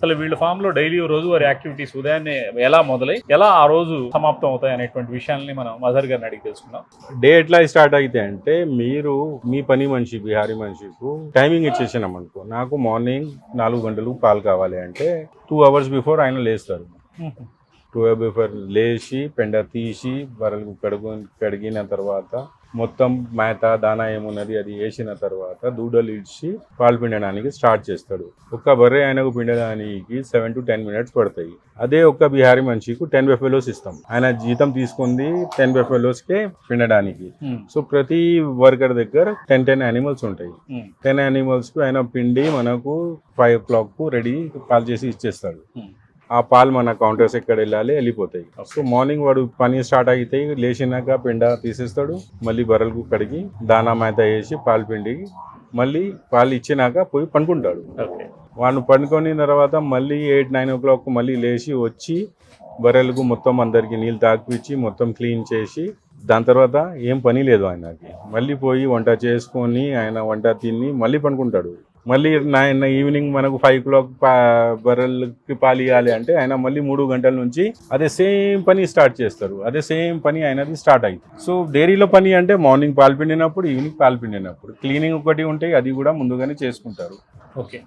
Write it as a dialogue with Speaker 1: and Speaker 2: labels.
Speaker 1: అసలు వీళ్ళ ఫామ్లో డైలీ రోజువారీ యాక్టివిటీస్ ఉదయాన్నే ఎలా మొదలై ఎలా ఆ రోజు సమాప్తం అవుతాయి అనేటువంటి విషయాల్ని మనం మదర్ గారిని అడిగి తెలుసుకుందాం.
Speaker 2: డే ఎట్లా స్టార్ట్ అయితే అంటే మీరు మీ పని మనిషి బిహారీ మనిషికు టైమింగ్ ఇచ్చేసినాం అనుకో నాకు మార్నింగ్ నాలుగు గంటలు పాలు కావాలి అంటే టూ అవర్స్ బిఫోర్ ఆయన లేస్తారు. టూ అవర్ బిఫోర్ లేచి పెండ తీసి బర్రెలకు కడుగు కడిగిన తర్వాత మొత్తం మేత దానా ఏమున్నది అది వేసిన తర్వాత దూడలు ఇచ్చి పాలు పిండడానికి స్టార్ట్ చేస్తాడు. ఒక్క బర్రె ఆయనకు పిండడానికి సెవెన్ టు టెన్ మినిట్స్ పడతాయి. అదే ఒక్క బిహారీ మనిషికి టెన్ బెఫెలోస్ ఇస్తాం. ఆయన జీతం తీసుకుంది టెన్ బెఫెలోస్కే పిండడానికి. సో ప్రతి వర్కర్ దగ్గర టెన్ టెన్ యానిమల్స్ ఉంటాయి. టెన్ యానిమల్స్కి ఆయన పిండి మనకు ఫైవ్ ఓ క్లాక్కు రెడీ పాలు చేసి ఇచ్చేస్తాడు. ఆ పాలు మన కౌంటర్స్ ఎక్కడ వెళ్ళాలి? వెళ్ళిపోతాయి. సో మార్నింగ్ వాడు పని స్టార్ట్ అయితే లేచినాక పిండ తీసేస్తాడు. మళ్ళీ బర్రెలకు కడిగి దానా మేత వేసి పాలు పిండి మళ్ళీ పాలు ఇచ్చినాక పోయి పనుకుంటాడు
Speaker 1: ఓకే.
Speaker 2: వాడిని పడుకొని తర్వాత మళ్ళీ ఎయిట్ నైన్ ఓ క్లాక్ మళ్ళీ లేచి వచ్చి బర్రెలకు మొత్తం అందరికి నీళ్ళు తాగిపించి మొత్తం క్లీన్ చేసి దాని తర్వాత ఏం పని లేదు ఆయనకి. మళ్ళీ పోయి వంట చేసుకొని ఆయన వంట తిని మళ్ళీ పనుకుంటాడు మళ్ళీ నైన్ ఈవినింగ్ మనకు ఫైవ్ క్లాక్ పా బర్రెలకి పాలు ఇవ్వాలి అంటే ఆయన మళ్ళీ మూడు గంటల నుంచి అదే సేమ్ పని స్టార్ట్ చేస్తారు. అదే సేమ్ పని ఆయనది స్టార్ట్ అయింది సో డైరీలో పని అంటే మార్నింగ్ పాలు పిండినప్పుడు ఈవినింగ్ పాలు పిండినప్పుడు. క్లీనింగ్ ఒకటి ఉంటే అది కూడా ముందుగానే చేసుకుంటారు.
Speaker 1: ఓకే